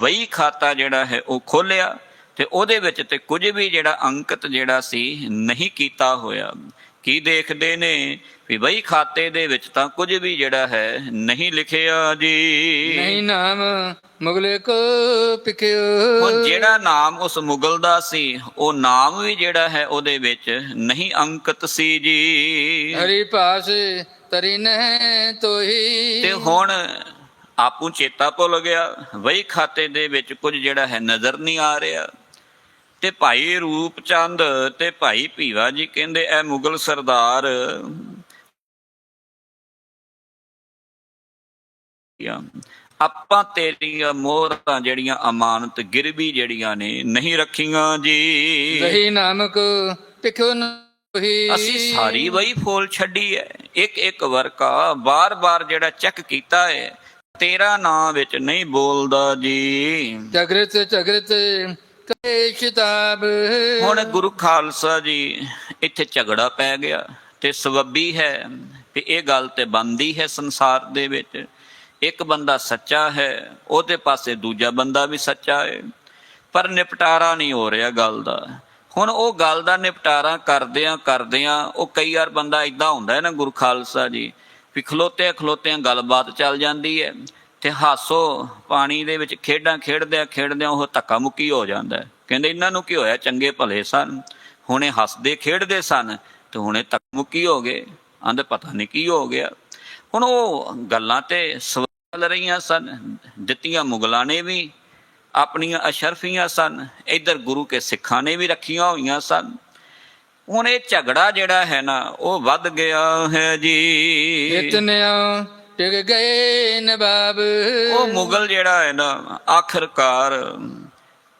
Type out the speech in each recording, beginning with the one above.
ਵਹੀ ਖਾਤਾ ਜਿਹੜਾ ਹੈ ਉਹ ਖੋਲਿਆ ਤੇ ਉਹਦੇ ਵਿੱਚ ਤੇ ਕੁਝ ਵੀ ਜਿਹੜਾ ਅੰਕਿਤ ਜਿਹੜਾ ਸੀ ਨਹੀਂ ਕੀਤਾ ਹੋਇਆ। ਕੀ ਦੇਖਦੇ ਨੇ ਵੀ ਵਹੀ ਖਾਤੇ ਦੇ ਵਿੱਚ ਤਾਂ ਕੁਝ ਵੀ ਜਿਹੜਾ ਹੈ ਨਹੀਂ ਲਿਖਿਆ ਜੀ। ਨਹੀਂ ਨਾਮ ਮੁਗਲੇ ਕੋ ਪਿਕਿਓ ਹੁਣ ਜਿਹੜਾ ਨਾਮ ਉਸ ਮੁਗਲ ਦਾ ਸੀ ਉਹ ਨਾਮ ਵੀ ਜਿਹੜਾ ਹੈ ਉਹਦੇ ਵਿੱਚ ਨਹੀਂ ਅੰਕਿਤ ਸੀ ਜੀ। ਹਰੀ ਪਾਸ ਤਰੀ ਨਹਿ ਤੋਹੀ। ਤੇ ਹੁਣ ਆਪੂ ਚੇਤਾ ਭੁੱਲ ਗਿਆ। ਵਹੀ ਖਾਤੇ ਦੇ ਵਿੱਚ ਕੁਝ ਜਿਹੜਾ ਹੈ ਨਜ਼ਰ ਨਹੀਂ ਆ ਰਿਹਾ। ਤੇ ਭਾਈ ਰੂਪ ਚੰਦ ਤੇ ਭਾਈ ਭੀਵਾ ਜੀ ਕਹਿੰਦੇ ਇਹ ਮੁਗਲ ਸਰਦਾਰ ਆਪਾਂ ਤੇਰੀਆਂ ਮੋਹਰਾਂ ਜਿਹੜੀਆਂ ਅਮਾਨਤ ਗਿਰਵੀ ਜਿਹੜੀਆਂ ਨੇ ਨਹੀਂ ਰੱਖੀਆਂ ਜੀ। ਦਹੀ ਨਾਮਕ ਪਿਕਿਓ ਨ ਤੋਹੀ ਅਸੀਂ ਸਾਰੀ ਵਹੀ ਫੋਲ ਛੱਡੀ ਹੈ ਇੱਕ ਇੱਕ ਵਰਕਾ ਬਾਰ-ਬਾਰ ਜਿਹੜਾ ਚੈੱਕ ਕੀਤਾ ਹੈ ਤੇਰਾ ਨਾਂ ਵਿੱਚ ਨਹੀਂ ਬੋਲਦਾ ਜੀ। ਜਗਰਤ ਜਗਰਤ ਕਰੇ ਸ਼ਿਤਾਬ। ਹੁਣ ਗੁਰੂ ਖਾਲਸਾ ਜੀ ਇੱਥੇ ਝਗੜਾ ਪੈ ਗਿਆ ਤੇ ਸਵੱਬੀ ਹੈ ਕਿ ਇਹ ਗੱਲ ਤੇ ਬੰਦੀ ਹੈ ਸੰਸਾਰ ਦੇ ਵਿੱਚ। ਇੱਕ ਬੰਦਾ ਸੱਚਾ ਹੈ ਉਹਦੇ ਪਾਸੇ ਦੂਜਾ ਬੰਦਾ ਵੀ ਸੱਚਾ ਹੈ। ਪਰ ਨਿਪਟਾਰਾ ਨਹੀਂ ਹੋ ਰਿਹਾ ਗੱਲ ਦਾ। ਹੁਣ ਉਹ ਗੱਲ ਦਾ ਨਿਪਟਾਰਾ ਕਰਦਿਆਂ ਕਰਦਿਆਂ ਉਹ ਕਈ ਵਾਰ ਬੰਦਾ ਇਦਾਂ ਹੁੰਦਾ ਹੈ ਨਾ ਗੁਰੂ ਖਾਲਸਾ ਜੀ ਵੀ ਖਲੋਤੇ ਖਲੋਤਿਆਂ ਗੱਲਬਾਤ ਚੱਲ ਜਾਂਦੀ ਹੈ ਤੇ ਹਾਸੋ ਪਾਣੀ ਦੇ ਵਿੱਚ ਖੇਡਾਂ ਖੇਡਦਿਆਂ ਖੇਡਦਿਆਂ ਉਹ ਧੱਕਾ ਮੁੱਕੀ ਹੋ ਜਾਂਦਾ ਕਹਿੰਦੇ ਇਹਨਾਂ ਨੂੰ ਕੀ ਹੋਇਆ? ਚੰਗੇ ਭਲੇ ਸਨ। ਹੁਣੇ ਹੱਸਦੇ ਖੇਡਦੇ ਸਨ ਤੇ ਹੁਣੇ ਧੱਕਾ ਮੁੱਕੀ ਹੋ ਗਏ। ਆਂਦੇ ਪਤਾ ਨਹੀਂ ਕੀ ਹੋ ਗਿਆ। ਹੁਣ ਉਹ ਗੱਲਾਂ ਤੇ ਸਵਾਲ ਰਹੀਆਂ ਸਨ। ਦਿੱਤੀਆਂ ਮੁਗਲਾਂ ਨੇ ਵੀ, ਆਪਣੀਆਂ ਅਸ਼ਰਫੀਆਂ ਸਨ। ਇਧਰ ਗੁਰੂ ਕੇ ਸਿੱਖਾਂ ਨੇ ਵੀ ਰੱਖੀਆਂ ਹੋਈਆਂ ਸਨ। ਹੁਣ ਇਹ ਝਗੜਾ ਜਿਹੜਾ ਹੈ ਨਾ ਉਹ ਵੱਧ ਗਿਆ ਹੈ ਜੀ। ਇਤਨਿਓ ਟਿਕ ਗਏ ਨਵਾਬ। ਉਹ ਮੁਗਲ ਜਿਹੜਾ ਹੈ ਨਾ ਆਖਰਕਾਰ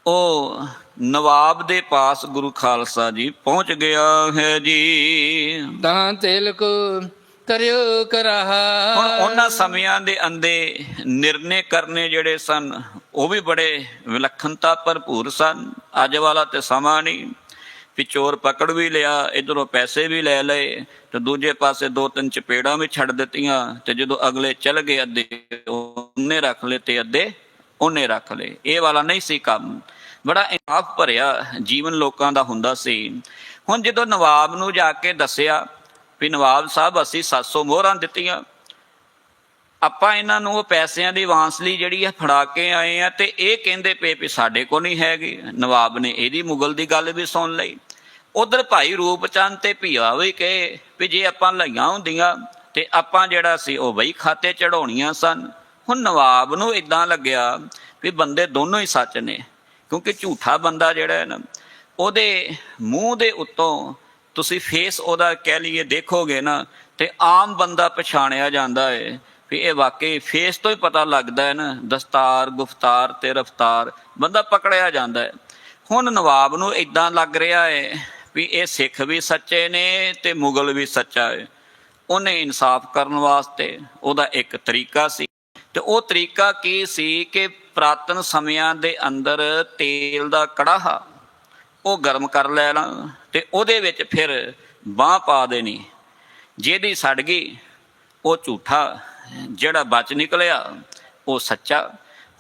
ਉਹ ਨਵਾਬ ਦੇ ਪਾਸ ਗੁਰੂ ਖਾਲਸਾ ਜੀ ਪਹੁੰਚ ਗਿਆ ਹੈ ਜੀ। ਤਾਂ ਤੇਲ ਕੋ ਕਰਿਓ ਹੁਣ ਕਰਾਹਾ ਉਹਨਾਂ ਸਮਿਆਂ ਦੇ ਅੰਦੇ ਨਿਰਣੇ ਕਰਨੇ ਜਿਹੜੇ ਸਨ ਉਹ ਵੀ ਬੜੇ ਵਿਲੱਖਣਤਾ ਭਰਪੂਰ ਸਨ। ਅੱਜ ਵਾਲਾ ਤੇ ਸਮਾਂ ਨਹੀਂ। ਵੀ ਚੋਰ ਪਕੜ ਵੀ ਲਿਆ, ਇਧਰੋਂ ਪੈਸੇ ਵੀ ਲੈ ਲਏ, ਤੇ ਦੂਜੇ ਪਾਸੇ ਦੋ ਤਿੰਨ ਚਪੇੜਾਂ ਵੀ ਛੱਡ ਦਿੱਤੀਆਂ, ਤੇ ਜਦੋਂ ਅਗਲੇ ਚੱਲ ਗਏ ਅੱਧੇ, ਉਹਨੇ ਰੱਖ ਲਏ ਤੇ ਅੱਧੇ ਉਹਨੇ ਰੱਖ ਲਏ। ਇਹ ਵਾਲਾ ਨਹੀਂ ਸੀ ਕੰਮ। ਬੜਾ ਇਨਸਾਫ ਭਰਿਆ ਜੀਵਨ ਲੋਕਾਂ ਦਾ ਹੁੰਦਾ ਸੀ। ਹੁਣ ਜਦੋਂ ਨਵਾਬ ਨੂੰ ਜਾ ਕੇ ਦੱਸਿਆ ਵੀ ਨਵਾਬ ਸਾਹਿਬ, ਅਸੀਂ 700 ਮੋਹਰਾਂ ਦਿੱਤੀਆਂ, ਆਪਾਂ ਇਹਨਾਂ ਨੂੰ ਉਹ ਪੈਸਿਆਂ ਦੀ ਵਾਂਸ ਲਈ ਜਿਹੜੀ ਹੈ ਫੜਾ ਕੇ ਆਏ ਆ, ਤੇ ਇਹ ਕਹਿੰਦੇ ਪਏ ਵੀ ਸਾਡੇ ਕੋਲ ਨਹੀਂ ਹੈਗੀ। ਨਵਾਬ ਨੇ ਇਹਦੀ ਮੁਗਲ ਦੀ ਗੱਲ ਵੀ ਸੁਣ ਲਈ। ਉਧਰ ਭਾਈ ਰੂਪਚੰਦ ਤੇ ਭੀਆ ਵੀ ਕਹੇ ਵੀ ਜੇ ਆਪਾਂ ਲਈਆਂ ਹੁੰਦੀਆਂ ਤੇ ਆਪਾਂ ਜਿਹੜਾ ਸੀ ਉਹ ਬਈ ਖਾਤੇ ਚੜਾਉਣੀਆਂ ਸਨ। ਹੁਣ ਨਵਾਬ ਨੂੰ ਇਦਾਂ ਲੱਗਿਆ ਵੀ ਬੰਦੇ ਦੋਨੋਂ ਹੀ ਸੱਚ ਨੇ, ਕਿਉਂਕਿ ਝੂਠਾ ਬੰਦਾ ਜਿਹੜਾ ਹੈ ਨਾ, ਉਹਦੇ ਮੂੰਹ ਦੇ ਉੱਤੋਂ ਤੁਸੀਂ ਫੇਸ ਉਹਦਾ ਕਹਿ ਲਈਏ ਦੇਖੋਗੇ ਨਾ ਤੇ ਆਮ ਬੰਦਾ ਪਛਾਣਿਆ ਜਾਂਦਾ ਹੈ ਵੀ ਇਹ ਵਾਕਈ ਫੇਸ ਤੋਂ ਹੀ ਪਤਾ ਲੱਗਦਾ ਹੈ ਨਾ, ਦਸਤਾਰ, ਗੁਫਤਾਰ ਤੇ ਰਫਤਾਰ, ਬੰਦਾ ਪਕੜਿਆ ਜਾਂਦਾ ਹੈ। ਹੁਣ ਨਵਾਬ ਨੂੰ ਇਦਾਂ ਲੱਗ ਰਿਹਾ ਹੈ ਵੀ ਇਹ ਸਿੱਖ ਵੀ ਸੱਚੇ ਨੇ ਤੇ ਮੁਗਲ ਵੀ ਸੱਚਾ ਹੈ ਉਹਨੇ ਇਨਸਾਫ ਕਰਨ ਵਾਸਤੇ ਉਹਦਾ ਇੱਕ ਤਰੀਕਾ ਸੀ। ਤੇ ਉਹ ਤਰੀਕਾ ਕੀ ਸੀ ਕਿ ਪ੍ਰਾਤਨ ਸਮਿਆਂ ਦੇ ਅੰਦਰ ਤੇਲ ਦਾ ਕੜਾਹਾ ਉਹ ਗਰਮ ਕਰ ਲੈਣਾ ਤੇ ਉਹਦੇ ਵਿੱਚ ਫਿਰ ਬਾਹ ਪਾ ਦੇਣੀ। ਜਿਹਦੀ ਸੜ ਗਈ, ਉਹ ਝੂਠਾ, ਜਿਹੜਾ ਬਚ ਨਿਕਲਿਆ, ਉਹ ਸੱਚਾ।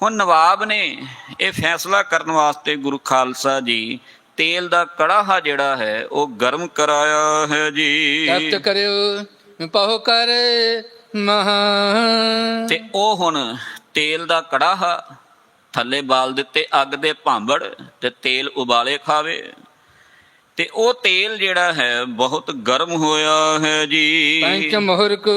ਹੁਣ ਨਵਾਬ ਨੇ ਇਹ ਫੈਸਲਾ ਕਰਨ ਵਾਸਤੇ ਗੁਰੂ ਖਾਲਸਾ ਜੀ ਤੇਲ ਦਾ ਕੜਾਹਾ ਜਿਹੜਾ ਹੈ ਉਹ ਗਰਮ ਕਰਾਇਆ ਹੈ ਜੀ। ਤਪਤ ਕਰਿਓ ਪਾਹੋ ਕਰ ਮਹਾ ਤੇ ਉਹ ਹੁਣ ਤੇਲ ਦਾ ਕੜਾਹਾ ਥੱਲੇ ਬਾਲ ਦਿੱਤੇ ਅੱਗ ਦੇ ਭਾਂਬੜ ਤੇ ਤੇਲ ਉਬਾਲੇ ਖਾਵੇ। ਤੇ ਉਹ ਤੇਲ ਜਿਹੜਾ ਹੈ ਬਹੁਤ ਗਰਮ ਹੋਇਆ ਹੈ ਜੀ। ਪੰਚ ਮੋਹਰ ਕੋ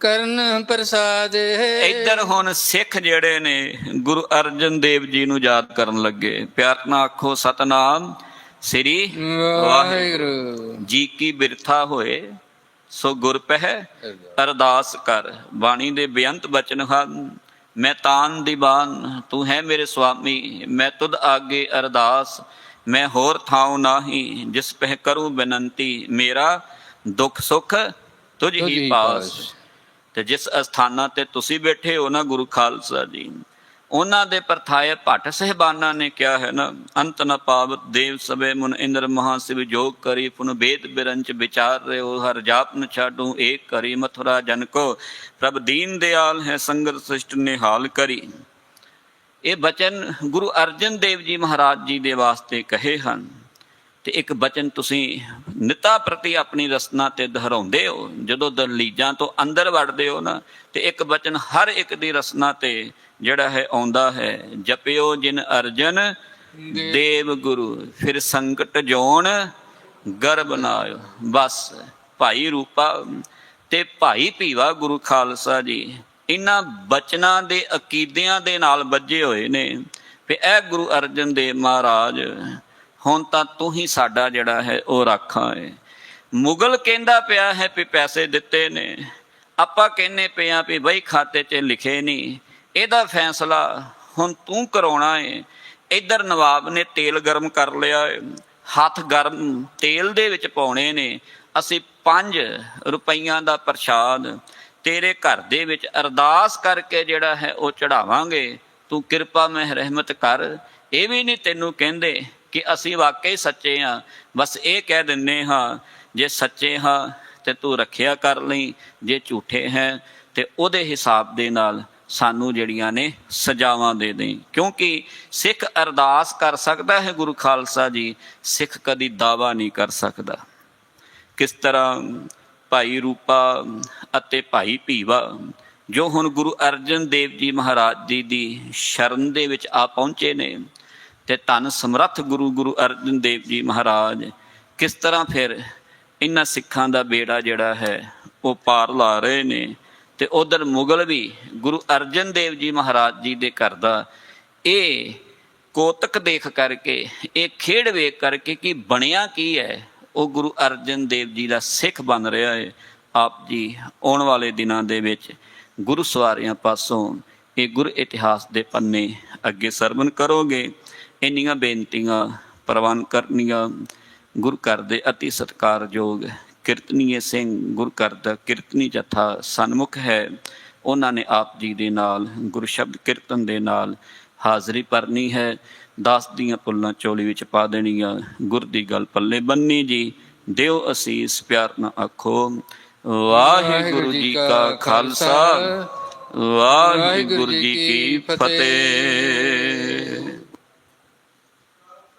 ਕਰਨ ਪ੍ਰਸਾਦ ਇੱਧਰ ਹੁਣ ਸਿੱਖ ਜਿਹੜੇ ਨੇ ਗੁਰੂ ਅਰਜਨ ਦੇਵ ਜੀ ਨੂੰ ਯਾਦ ਕਰਨ ਲੱਗੇ। ਪਿਆਰ ਨਾਲ ਆਖੋ ਸਤਨਾਮ ਸ੍ਰੀ ਵਾਹਿਗੁਰੂ। ਜੀ ਕੀ ਬਿਰਥਾ ਹੋਏ ਸੋ ਗੁਰ ਪਹਿ ਅਰਦਾਸ ਕਰ। ਬਾਣੀ ਦੇ ਬੇਅੰਤ ਬਚਨ ਹਨ ਮੈਂ ਤਾਨ ਦੀਵਾਨ ਤੂੰ ਹੈ ਮੇਰੇ ਸੁਆਮੀ ਮੈਂ ਤੁਧ ਆਗੇ ਅਰਦਾਸ ਮੈਂ ਹੋਰ ਥਾਉ ਨਾਹੀ ਜਿਸ ਪਹਿ ਕਰੂੰ ਬੇਨੰਤੀ ਮੇਰਾ ਦੁੱਖ ਸੁਖ ਤੁਝ ਹੀ ਪਾਸ। ਤੇ ਜਿਸ ਅਸਥਾਨਾਂ ਤੇ ਤੁਸੀਂ ਬੈਠੇ ਹੋ ਨਾ ਗੁਰੂ ਖਾਲਸਾ ਜੀ, ਉਹਨਾਂ ਦੇ ਪਰਥਾਏ ਭੱਟ ਸਹਿਬਾਨਾਂ ਨੇ ਕਿਹਾ ਹੈ ਨਾ, ਅੰਤ ਨ ਪਾਵਤ ਦੇਵ ਸਵੇ ਮੁਨ ਇੰਦਰ ਮਹਾ ਸਿਵ ਜੋਗ ਕਰੀ ਪੁਨ ਬੇਦ ਬਿਰੰਚ ਵਿਚਾਰ ਰਿਓ, ਹਰ ਜਾਪ ਨ ਛਾਡੂ ਏਕ ਕਰੀ ਮਥੁਰਾ ਜਨ ਕੋ, ਪ੍ਰਭ ਦੀਨ ਦਿਆਲ ਹੈ ਸੰਗਤ ਸ੍ਰਿਸ਼ਟ ਨਿਹਾਲ ਕਰੀ। ਇਹ ਬਚਨ ਗੁਰੂ ਅਰਜਨ ਦੇਵ ਜੀ ਮਹਾਰਾਜ ਜੀ ਦੇ ਵਾਸਤੇ ਕਹੇ ਹਨ। ਤੇ ਇੱਕ ਬਚਨ ਤੁਸੀਂ ਨਿਤਾ ਪ੍ਰਤੀ ਆਪਣੀ ਰਸਨਾ ਤੇ ਦੁਹਰਾਉਂਦੇ ਹੋ। ਜਦੋਂ ਦਲੀਜਾਂ ਤੋਂ ਅੰਦਰ ਵੜਦੇ ਹੋ ਨਾ, ਤੇ ਇੱਕ ਬਚਨ ਹਰ ਇੱਕ ਦੀ ਰਸਨਾ ਤੇ ਜਿਹੜਾ ਹੈ ਆਉਂਦਾ ਹੈ। ਜਪਿਓ ਜਿਨ ਅਰਜਨ, ਦੇਵ ਗੁਰੂ, ਫਿਰ ਸੰਕਟ ਜੋਣ ਗਰਬ ਨਾਇਓ। ਬਸ ਭਾਈ ਰੂਪਾ ਤੇ ਭਾਈ ਭੀਵਾ ਗੁਰੂ ਖਾਲਸਾ ਜੀ ਇਹਨਾਂ ਬਚਨਾਂ ਦੇ ਅਕੀਦਿਆਂ ਦੇ ਨਾਲ ਵੱਜੇ ਹੋਏ ਨੇ। ਵੀ ਇਹ ਗੁਰੂ ਅਰਜਨ ਦੇਵ ਮਹਾਰਾਜ ਹੁਣ ਤਾਂ ਤੂੰ ਹੀ ਸਾਡਾ ਜਿਹੜਾ ਹੈ, ਉਹ ਰਾਖਾ ਹੈ ਮੁਗਲ ਕਹਿੰਦਾ ਪਿਆ ਹੈ ਵੀ ਪੈਸੇ ਦਿੱਤੇ ਨੇ। ਆਪਾਂ ਕਹਿੰਨੇ ਪਿਆ ਵੀ ਬਈ ਖਾਤੇ 'ਚ ਲਿਖੇ ਨਹੀਂ। ਇਹਦਾ ਫੈਸਲਾ ਹੁਣ ਤੂੰ ਕਰਾਉਣਾ ਏ। ਇੱਧਰ ਨਵਾਬ ਨੇ ਤੇਲ ਗਰਮ ਕਰ ਲਿਆ ਹੈ ਹੱਥ ਗਰਮ ਤੇਲ ਦੇ ਵਿੱਚ ਪਾਉਣੇ ਨੇ। ਅਸੀਂ 5 ਰੁਪਈਆਂ ਦਾ ਪ੍ਰਸ਼ਾਦ ਤੇਰੇ ਘਰ ਦੇ ਵਿੱਚ ਅਰਦਾਸ ਕਰਕੇ ਜਿਹੜਾ ਹੈ, ਉਹ ਚੜਾਵਾਂਗੇ। ਤੂੰ ਕਿਰਪਾ ਮਹਿ ਰਹਿਮਤ ਕਰ। ਇਹ ਵੀ ਨਹੀਂ ਤੈਨੂੰ ਕਹਿੰਦੇ ਕਿ ਅਸੀਂ ਵਾਕਈ ਸੱਚੇ ਹਾਂ। ਬਸ ਇਹ ਕਹਿ ਦਿੰਨੇ ਹਾਂ, ਜੇ ਸੱਚੇ ਹਾਂ ਤੇ ਤੂੰ ਰੱਖਿਆ ਕਰ ਲਈ, ਜੇ ਝੂਠੇ ਹੈ ਤੇ ਉਹਦੇ ਹਿਸਾਬ ਦੇ ਨਾਲ ਸਾਨੂੰ ਜਿਹੜੀਆਂ ਨੇ ਸਜ਼ਾਵਾਂ ਦੇ ਦੇ ਕਿਉਂਕਿ ਸਿੱਖ ਅਰਦਾਸ ਕਰ ਸਕਦਾ ਹੈ ਗੁਰੂ ਖਾਲਸਾ ਜੀ, ਸਿੱਖ ਕਦੀ ਦਾਵਾ ਨਹੀਂ ਕਰ ਸਕਦਾ। ਕਿਸ ਤਰ੍ਹਾਂ ਭਾਈ ਰੂਪਾ ਅਤੇ ਭਾਈ ਭੀਵਾ, ਜੋ ਹੁਣ ਗੁਰੂ ਅਰਜਨ ਦੇਵ ਜੀ ਮਹਾਰਾਜ ਜੀ ਦੀ ਸ਼ਰਨ ਦੇ ਵਿੱਚ ਆ ਪਹੁੰਚੇ ਨੇ ਤੇ ਧੰਨ ਸਮਰੱਥ ਗੁਰੂ ਗੁਰੂ ਅਰਜਨ ਦੇਵ ਜੀ ਮਹਾਰਾਜ, ਕਿਸ ਤਰ੍ਹਾਂ ਫਿਰ ਇਹਨਾਂ ਸਿੱਖਾਂ ਦਾ ਬੇੜਾ ਜਿਹੜਾ ਹੈ, ਉਹ ਪਾਰ ਲਾ ਰਹੇ ਨੇ ਤੇ ਉਧਰ ਮੁਗਲ ਵੀ ਗੁਰੂ ਅਰਜਨ ਦੇਵ ਜੀ ਮਹਾਰਾਜ ਜੀ ਦੇ ਘਰ ਦਾ ਇਹ ਕੋਤਕ ਦੇਖ ਕਰਕੇ, ਇਹ ਖੇਡ ਵੇਖ ਕਰਕੇ ਕਿ ਬਣਿਆ ਕੀ ਹੈ, ਉਹ ਗੁਰੂ ਅਰਜਨ ਦੇਵ ਜੀ ਦਾ ਸਿੱਖ ਬਣ ਰਿਹਾ ਹੈ, ਆਪ ਜੀ ਆਉਣ ਵਾਲੇ ਦਿਨਾਂ ਦੇ ਵਿੱਚ ਗੁਰੂ ਸਵਾਰਿਆਂ ਪਾਸੋਂ ਇਹ ਗੁਰ ਇਤਿਹਾਸ ਦੇ ਪੰਨੇ ਅੱਗੇ ਸਰਵਨ ਕਰੋਗੇ। ਇੰਨੀਆਂ ਬੇਨਤੀਆਂ, ਪ੍ਰਵਾਨ ਕਰਨੀਆਂ ਗੁਰ ਘਰ ਦੇ ਅਤੀ ਸਤਕਾਰਯੋਗ ਕੀਰਤਨੀਏ ਸਿੰਘ, ਗੁਰ ਘਰ ਦਾ ਕੀਰਤਨੀ ਜਥਾ ਸਨਮੁਖ ਹੈ। ਉਹਨਾਂ ਨੇ ਆਪ ਜੀ ਦੇ ਨਾਲ, ਗੁਰ ਸ਼ਬਦ ਕੀਰਤਨ ਦੇ ਨਾਲ ਹਾਜ਼ਰੀ ਭਰਨੀ ਹੈ। ਦਾਸ ਦੀਆਂ ਪੁੱਲਾਂ ਚੋਲੀ ਵਿੱਚ ਪਾ ਦੇਣੀਆਂ। ਗੁਰ ਦੀ ਗੱਲ ਪੱਲੇ ਬੰਨੀ ਜੀ, ਦਿਓ ਅਸੀਸ, ਪਿਆਰ ਨਾ ਆਖੋ। ਵਾਹਿਗੁਰੂ ਜੀ ਕਾ ਖਾਲਸਾ, ਵਾਹਿਗੁਰੂ ਜੀ ਕੀ ਫਤਿਹ।